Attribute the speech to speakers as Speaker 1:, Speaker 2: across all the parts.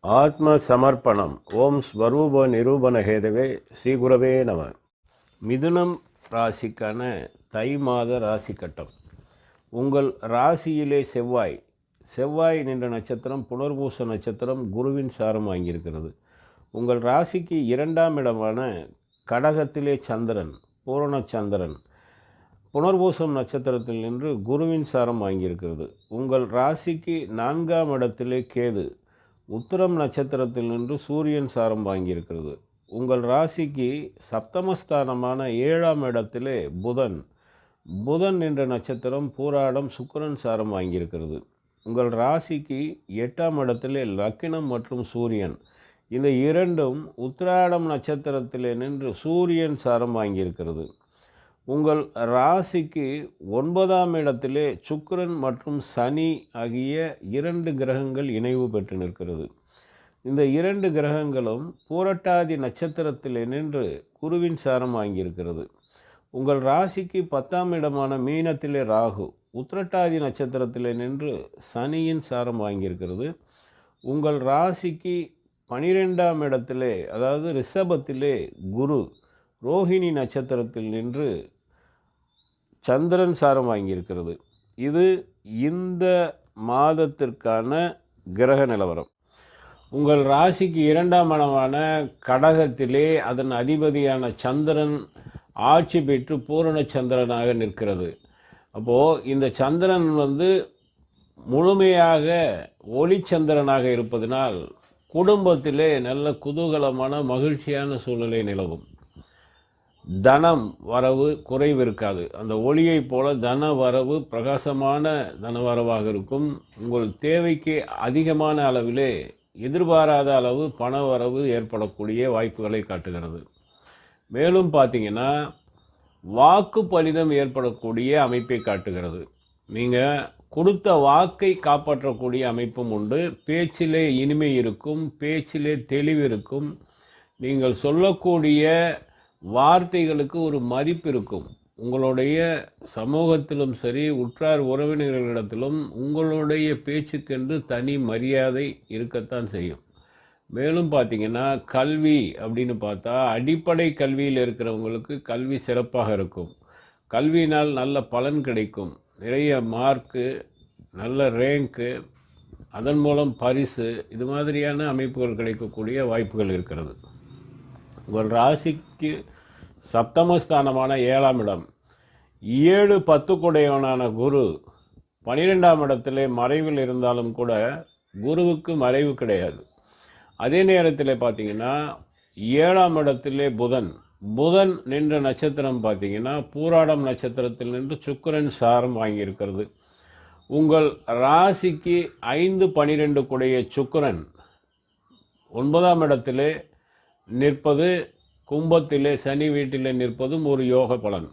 Speaker 1: ஆத்ம சமர்ப்பணம் ஓம் ஸ்வரூப நிரூபண ஹேதவே ஸ்ரீகுரவே நம. மிதுனம் ராசிக்கான தை மாத ராசி கட்டம். உங்கள் ராசியிலே செவ்வாய். செவ்வாய் நின்ற நட்சத்திரம் புனர்பூச நட்சத்திரம் குருவின் சாரம் வாங்கியிருக்கிறது. உங்கள் ராசிக்கு இரண்டாம் இடமான கடகத்திலே சந்திரன் பூரண சந்திரன் புனர்பூசம் நட்சத்திரத்தில் நின்று குருவின் சாரம் வாங்கியிருக்கிறது. உங்கள் ராசிக்கு நான்காம் இடத்திலே கேது. உத்திரம் நட்சத்திரத்தில் நின்று சூரியன் சாரம் வாங்கியிருக்கிறது. உங்கள் ராசிக்கு சப்தமஸ்தானமான ஏழாம் இடத்திலே புதன். புதன் என்ற நட்சத்திரம் பூராடம் சுக்கரன் சாரம் வாங்கியிருக்கிறது. உங்கள் ராசிக்கு எட்டாம் இடத்திலே லக்கினம் மற்றும் சூரியன். இந்த இரண்டும் உத்திராடம் நட்சத்திரத்திலே நின்று சூரியன் சாரம் வாங்கியிருக்கிறது. உங்கள் ராசிக்கு ஒன்பதாம் இடத்திலே சுக்கரன் மற்றும் சனி ஆகிய இரண்டு கிரகங்கள் இணைவு பெற்று நிற்கிறது. இந்த இரண்டு கிரகங்களும் பூரட்டாதி நட்சத்திரத்திலே நின்று குருவின் சாரம் வாங்கியிருக்கிறது. உங்கள் ராசிக்கு பத்தாம் இடமான மீனத்திலே ராகு உத்திரட்டாதி நட்சத்திரத்திலே நின்று சனியின் சாரம் வாங்கியிருக்கிறது. உங்கள் ராசிக்கு பனிரெண்டாம் இடத்திலே அதாவது ரிஷபத்திலே குரு ரோஹிணி நட்சத்திரத்தில் நின்று சந்திரன் சாரம் வாங்கியிருக்கிறது. இது இந்த மாதத்திற்கான கிரக நிலவரம். உங்கள் ராசிக்கு இரண்டாம் இடமான கடகத்திலே அதன் அதிபதியான சந்திரன் ஆட்சி பெற்று பூரண சந்திரனாக நிற்கிறது. அப்போது இந்த சந்திரன் வந்து முழுமையாக ஒளிச்சந்திரனாக இருப்பதனால் குடும்பத்திலே நல்ல குதூகலமான மகிழ்ச்சியான சூழ்நிலை நிலவும். தனம் வரவு குறைவு இருக்காது அந்த ஒளியைப் போல தன வரவு பிரகாசமான தன வரவாக இருக்கும். உங்கள் தேவைக்கு அதிகமான அளவிலே எதிர்பாராத அளவு பண வரவு ஏற்படக்கூடிய வாய்ப்புகளை காட்டுகிறது. மேலும் பார்த்தீங்கன்னா வாக்கு பலிதம் ஏற்படக்கூடிய அமைப்பை காட்டுகிறது. நீங்கள் கொடுத்த வாக்கை காப்பாற்றக்கூடிய அமைப்பும் உண்டு. பேச்சிலே இனிமை இருக்கும் பேச்சிலே தெளிவு இருக்கும். நீங்கள் சொல்லக்கூடிய வார்த்தைகளுக்கு ஒரு மதிப்பு இருக்கும். உங்களுடைய சமூகத்திலும் சரி உற்றார் உறவினர்களிடத்திலும் உங்களுடைய பேச்சுக்கென்று தனி மரியாதை இருக்கத்தான் செய்யும். மேலும் பார்த்தீங்கன்னா கல்வி அப்படின்னு பார்த்தா அடிப்படை கல்வியில் இருக்கிறவங்களுக்கு கல்வி சிறப்பாக இருக்கும். கல்வியினால் நல்ல பலன் கிடைக்கும். நிறைய மார்க்கு நல்ல ரேங்க்கு அதன் மூலம் பரிசு இது மாதிரியான அமைப்புகள் கிடைக்கக்கூடிய வாய்ப்புகள் இருக்கிறது. உங்கள் ராசிக்கு சப்தமஸ்தானமான ஏழாம் இடம். ஏழு பத்துக்குடையவனான குரு பனிரெண்டாம் இடத்திலே மறைவில் இருந்தாலும் கூட குருவுக்கு மறைவு கிடையாது. அதே நேரத்தில் பார்த்தீங்கன்னா ஏழாம் இடத்திலே புதன். புதன் நின்ற நட்சத்திரம் பார்த்தீங்கன்னா பூராடம் நட்சத்திரத்தில் நின்று சுக்கரன் சாரம் வாங்கியிருக்கிறது. உங்கள் ராசிக்கு ஐந்து பனிரெண்டு குடைய சுக்கரன் ஒன்பதாம் இடத்திலே நிற்பது கும்பத்திலே சனி வீட்டிலே நிற்பதும் ஒரு யோக பலன்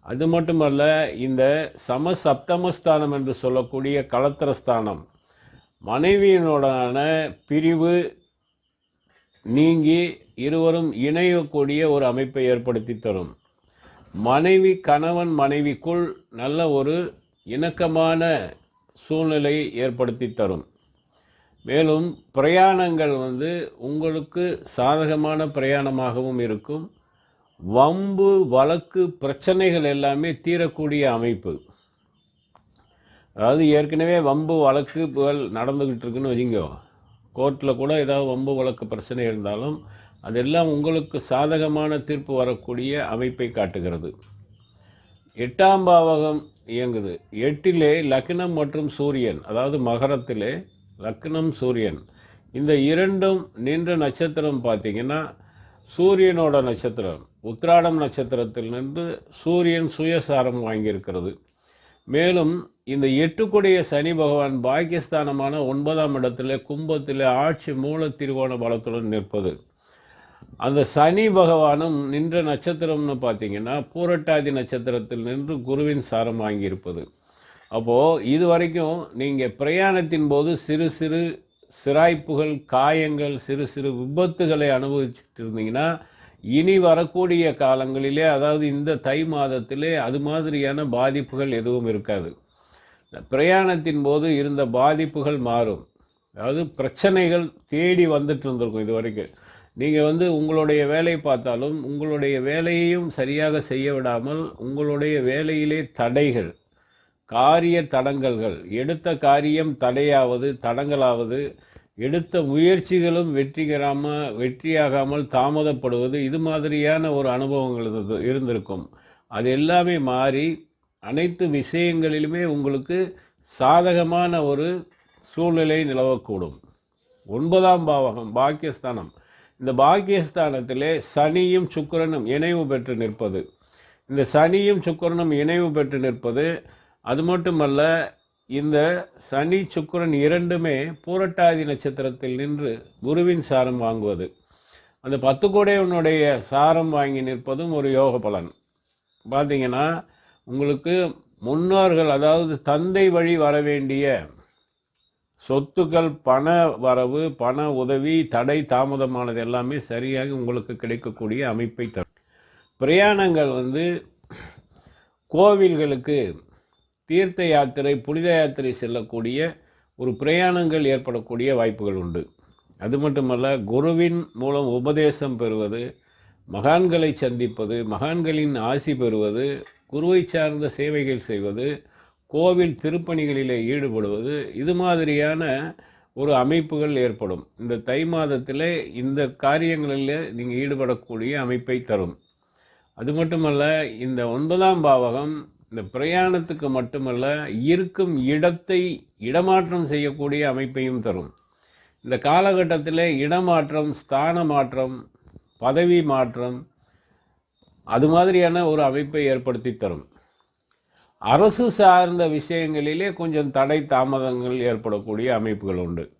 Speaker 1: அது மட்டுமல்ல இந்த சம சப்தமஸ்தானம் என்று சொல்லக்கூடிய களத்திரஸ்தானம் மனைவியினுடனான பிரிவு நீங்கி இருவரும் இணையக்கூடிய ஒரு அமைப்பை ஏற்படுத்தி தரும். மனைவி கணவன் மனைவிக்குள் நல்ல ஒரு இணக்கமான சூழ்நிலையை ஏற்படுத்தி தரும். மேலும் பிரயாணங்கள் வந்து உங்களுக்கு சாதகமான பிரயாணமாகவும் இருக்கும். வம்பு வழக்கு பிரச்சனைகள் எல்லாமே தீரக்கூடிய அமைப்பு. அதாவது ஏற்கனவே வம்பு வழக்குகள் நடந்துக்கிட்டு இருக்குன்னு வச்சுங்க கோர்ட்டில் கூட ஏதாவது வம்பு வழக்கு பிரச்சனை இருந்தாலும் அதெல்லாம் உங்களுக்கு சாதகமான தீர்ப்பு வரக்கூடிய அமைப்பை காட்டுகிறது. எட்டாம் பாவகம் இயங்குது. எட்டிலே லக்னம் மற்றும் சூரியன் அதாவது மகரத்திலே லக்னம் சூரியன். இந்த இரண்டும் நின்ற நட்சத்திரம் பார்த்தீங்கன்னா சூரியனோட நட்சத்திரம் உத்ராடம் நட்சத்திரத்தில் நின்று சூரியன் சுயசாரம் வாங்கியிருக்கிறது. மேலும் இந்த எட்டுக்குடைய சனி பகவான் பாக்கியஸ்தானமான ஒன்பதாம் இடத்துல கும்பத்தில் ஆட்சி மூல திருவோண பலத்துடன் நிற்பது. அந்த சனி பகவானும் நின்ற நட்சத்திரம்னு பார்த்தீங்கன்னா பூரட்டாதி நட்சத்திரத்தில் நின்று குருவின் சாரம் வாங்கியிருப்பது. அப்போது இது வரைக்கும் நீங்கள் பிரயாணத்தின் போது சிறு சிறு சிராய்ப்புகள் காயங்கள் சிறு சிறு விபத்துகளை அனுபவிச்சுட்டு இருந்தீங்கன்னா இனி வரக்கூடிய காலங்களிலே அதாவது இந்த தை மாதத்திலே அது மாதிரியான பாதிப்புகள் எதுவும் இருக்காது. பிரயாணத்தின் போது இருந்த பாதிப்புகள் மாறும். அதாவது பிரச்சனைகள் தேடி வந்துட்டு இருந்திருக்கும் இது வரைக்கும் நீங்கள் வந்து உங்களுடைய வேலை பார்த்தாலும் உங்களுடைய வேலையையும் சரியாக செய்ய விடாமல் உங்களுடைய வேலையிலே தடைகள் காரிய தடங்கல்கள் எடுத்த காரியம் தடையாவது தடங்கலாவது எடுத்த முயற்சிகளும் வெற்றிகராமல் வெற்றியாகாமல் தாமதப்படுவது இது மாதிரியான ஒரு அனுபவங்கள் இருந்திருக்கும். அது எல்லாமே மாறி அனைத்து விஷயங்களிலுமே உங்களுக்கு சாதகமான ஒரு சூழ்நிலை நிலவக்கூடும். ஒன்பதாம் பாவகம் பாக்கியஸ்தானம். இந்த பாக்கியஸ்தானத்திலே சனியும் சுக்கிரனும் இணைவு பெற்று நிற்பது. இந்த சனியும் சுக்கிரனும் இணைவு பெற்று நிற்பது அது மட்டுமல்ல இந்த சனி சுக்கிரன் இரண்டுமே பூரட்டாதி நட்சத்திரத்தில் நின்று குருவின் சாரம் வாங்குவது. அந்த பத்து கோடையவனுடைய சாரம் வாங்கி நிற்பதும் ஒரு யோக பலன். பார்த்தீங்கன்னா உங்களுக்கு முன்னோர்கள் அதாவது தந்தை வழி வர வேண்டிய சொத்துக்கள் பண வரவு பண உதவி தடை தாமதமானது எல்லாமே சரியாக உங்களுக்கு கிடைக்கக்கூடிய அமைப்பை தரும். பிரயாணங்கள் வந்து கோவில்களுக்கு தீர்த்த யாத்திரை புனித யாத்திரை செல்லக்கூடிய ஒரு பிரயாணங்கள் ஏற்படக்கூடிய வாய்ப்புகள் உண்டு. அது மட்டுமல்ல குருவின் மூலம் உபதேசம் பெறுவது மகான்களை சந்திப்பது மகான்களின் ஆசி பெறுவது குருவை சார்ந்த சேவைகள் செய்வது கோவில் திருப்பணிகளிலே ஈடுபடுவது இது மாதிரியான ஒரு அமைப்புகள் ஏற்படும். இந்த தை மாதத்தில் இந்த காரியங்களில் நீங்கள் ஈடுபடக்கூடிய அமைப்பை தரும். அது மட்டுமல்ல இந்த ஒன்பதாம் பாவகம் இந்த பிரயாணத்துக்கு மட்டுமல்ல இருக்கும் இடத்தை இடமாற்றம் செய்யக்கூடிய அமைப்பையும் தரும். இந்த காலகட்டத்தில் இடமாற்றம் ஸ்தான மாற்றம் பதவி மாற்றம் அது மாதிரியான ஒரு அமைப்பை ஏற்படுத்தி தரும். அரசு சார்ந்த விஷயங்களிலே கொஞ்சம் தடை தாமதங்கள் ஏற்படக்கூடிய அமைப்புகள் உண்டு.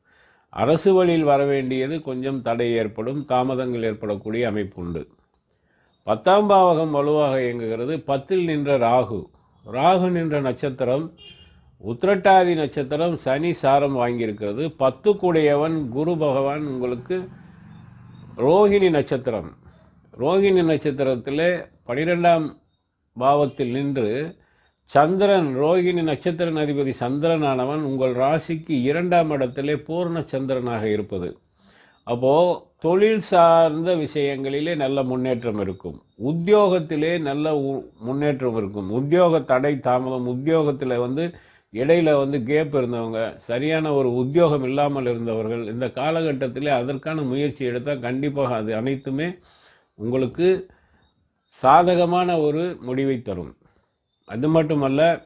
Speaker 1: அரசு வழியில் வர வேண்டியது கொஞ்சம் தடை ஏற்படும் தாமதங்கள் ஏற்படக்கூடிய அமைப்பு உண்டு. பத்தாம் பாவகம் வலுவாக இயங்குகிறது. பத்தில் நின்ற ராகு. ராகுன் என்ற நட்சத்திரம் உத்திரட்டாதி நட்சத்திரம் சனி சாரம் வாங்கியிருக்கிறது. பத்துக்குடையவன் குரு பகவான் உங்களுக்கு ரோஹிணி நட்சத்திரம். ரோஹிணி நட்சத்திரத்தில் பனிரெண்டாம் பாவத்தில் நின்று சந்திரன் ரோகிணி நட்சத்திரன் அதிபதி சந்திரனானவன் உங்கள் ராசிக்கு இரண்டாம் இடத்திலே பூர்ண சந்திரனாக இருப்பது. அப்போது தொழில் சார்ந்த விஷயங்களிலே நல்ல முன்னேற்றம் இருக்கும். உத்தியோகத்திலே நல்ல உ- முன்னேற்றம் இருக்கும். உத்தியோக தடை தாமதம் உத்தியோகத்தில் வந்து இடையில வந்து கேப் இருந்தவங்க சரியான ஒரு உத்தியோகம் இல்லாமல் இருந்தவர்கள் இந்த காலகட்டத்தில் அதற்கான முயற்சி எடுத்தால் கண்டிப்பாக அது அனைத்துமே உங்களுக்கு சாதகமான ஒரு முடிவை தரும். அது மட்டுமல்ல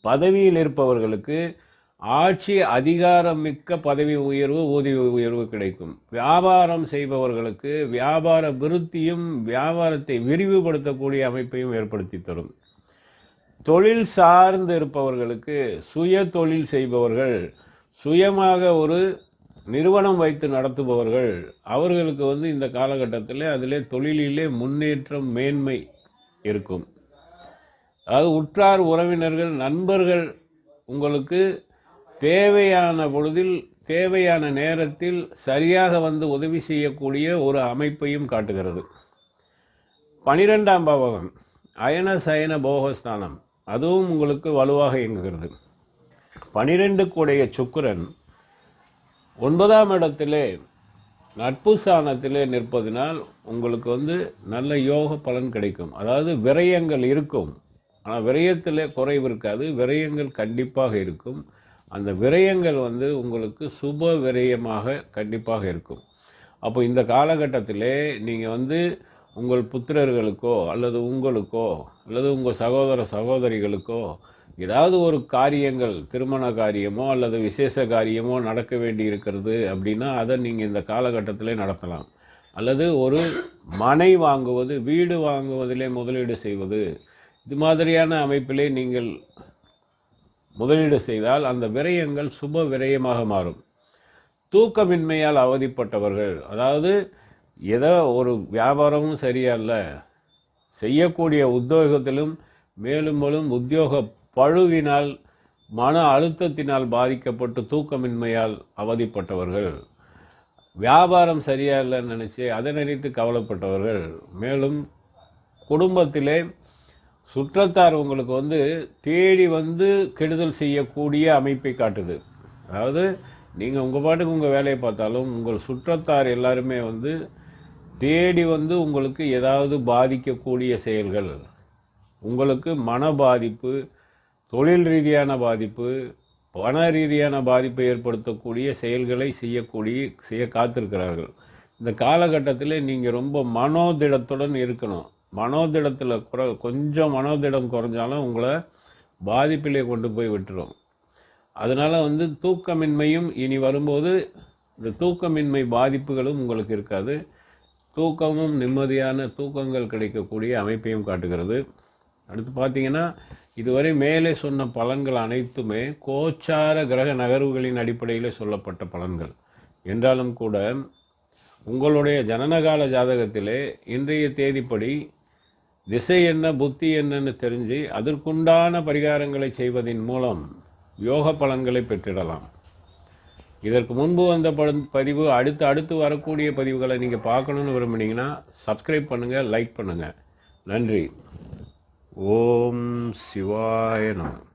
Speaker 1: பதவியில் இருப்பவர்களுக்கு ஆட்சி அதிகாரம் மிக்க பதவி உயர்வு ஊதிய உயர்வு கிடைக்கும். வியாபாரம் செய்பவர்களுக்கு வியாபார விருத்தியும் வியாபாரத்தை விரிவுபடுத்தக்கூடிய அமைப்பையும் ஏற்படுத்தி தரும். தொழில் சார்ந்து இருப்பவர்களுக்கு சுய தொழில் செய்பவர்கள் சுயமாக ஒரு நிறுவனம் வைத்து நடத்துபவர்கள் அவர்களுக்கு வந்து இந்த காலகட்டத்தில் அதிலே தொழிலிலே முன்னேற்றம் மேன்மை இருக்கும். அதாவது உற்றார் உறவினர்கள் நண்பர்கள் உங்களுக்கு தேவையான பொழுதில் தேவையான நேரத்தில் சரியாக வந்து உதவி செய்யக்கூடிய ஒரு அமைப்பையும் காட்டுகிறது. பனிரெண்டாம் பாவகம் அயன சயன போகஸ்தானம் அதுவும் உங்களுக்கு வலுவாக இயங்குகிறது. பனிரெண்டுக்குடைய சுக்கரன் ஒன்பதாம் இடத்திலே நட்பு ஸ்தானத்திலே நிற்பதினால் உங்களுக்கு வந்து நல்ல யோக பலன் கிடைக்கும். அதாவது விரயங்கள் இருக்கும். ஆனால் விரயத்தில் குறைவு இருக்காது. விரயங்கள் கண்டிப்பாக இருக்கும். அந்த விரயங்கள் வந்து உங்களுக்கு சுப விரயமாக கண்டிப்பாக இருக்கும். அப்போ இந்த காலகட்டத்திலே நீங்கள் வந்து உங்கள் புத்திரர்களுக்கோ அல்லது உங்களுக்கோ அல்லது உங்கள் சகோதர சகோதரிகளுக்கோ ஏதாவது ஒரு காரியங்கள் திருமண காரியமோ அல்லது விசேஷ காரியமோ நடக்க வேண்டி இருக்கிறது அப்படின்னா அதை நீங்கள் இந்த காலகட்டத்திலே நடத்தலாம். அல்லது ஒரு மனை வாங்குவது வீடு வாங்குவதிலே முதலீடு செய்வது. இது மாதிரியான அமைப்பிலே நீங்கள் முதலீடு செய்தால் அந்த விரயங்கள் சுப விரயமாக மாறும். தூக்கமின்மையால் அவதிப்பட்டவர்கள் அதாவது ஏதோ ஒரு வியாபாரமும் சரியல்ல செய்யக்கூடிய உத்தியோகத்திலும் மேலும் மேலும் உத்தியோக பழுவினால் மன அழுத்தத்தினால் பாதிக்கப்பட்டு தூக்கமின்மையால் அவதிப்பட்டவர்கள் வியாபாரம் சரியா இல்லைன்னு நினச்சி அதை நினைத்து கவலைப்பட்டவர்கள் மேலும் குடும்பத்திலே சுற்றத்தார் உங்களுக்கு வந்து தேடி வந்து கெடுதல் செய்யக்கூடிய அமைப்பை காட்டுது. அதாவது நீங்கள் உங்கள் பாட்டுக்கு உங்கள் வேலையை பார்த்தாலும் உங்கள் சுற்றத்தார் எல்லாருமே வந்து தேடி வந்து உங்களுக்கு ஏதாவது பாதிக்கக்கூடிய செயல்கள். உங்களுக்கு மன பாதிப்பு தொழில் ரீதியான பாதிப்பு பண ரீதியான பாதிப்பை ஏற்படுத்தக்கூடிய செயல்களை செய்யக்கூடிய செய்ய காத்திருக்கிறார்கள். இந்த காலகட்டத்தில் நீங்கள் ரொம்ப மனோதிடத்துடன் இருக்கணும். மனோதிடத்தில் குறை கொஞ்சம் மனோதிடம் குறைஞ்சாலும் உங்களை பாதிப்பிலே கொண்டு போய் விட்டுரும். அதனால் வந்து தூக்கமின்மையும் இனி வரும்போது இந்த தூக்கமின்மை பாதிப்புகளும் உங்களுக்கு இருக்காது. தூக்கமும் நிம்மதியான தூக்கங்கள் கிடைக்கக்கூடிய அமைப்பையும் காட்டுகிறது. அடுத்து பார்த்தீங்கன்னா இதுவரை மேலே சொன்ன பலன்கள் அனைத்துமே கோச்சார கிரக நகர்வுகளின் அடிப்படையில் சொல்லப்பட்ட பலன்கள். என்றாலும் கூட உங்களுடைய ஜனனகால ஜாதகத்திலே இன்றைய தேதிப்படி திசை என்ன புத்தி என்னன்னு தெரிஞ்சு அதற்குண்டான பரிகாரங்களை செய்வதன் மூலம் யோக பலன்களை பெற்றிடலாம். இதற்கு முன்பு வந்த படம் பதிவு அடுத்து அடுத்து வரக்கூடிய பதிவுகளை நீங்கள் பார்க்கணுன்னு விரும்புனீங்கன்னா சப்ஸ்கிரைப் பண்ணுங்கள் லைக் பண்ணுங்கள் நன்றி. ஓம் சிவாய நம.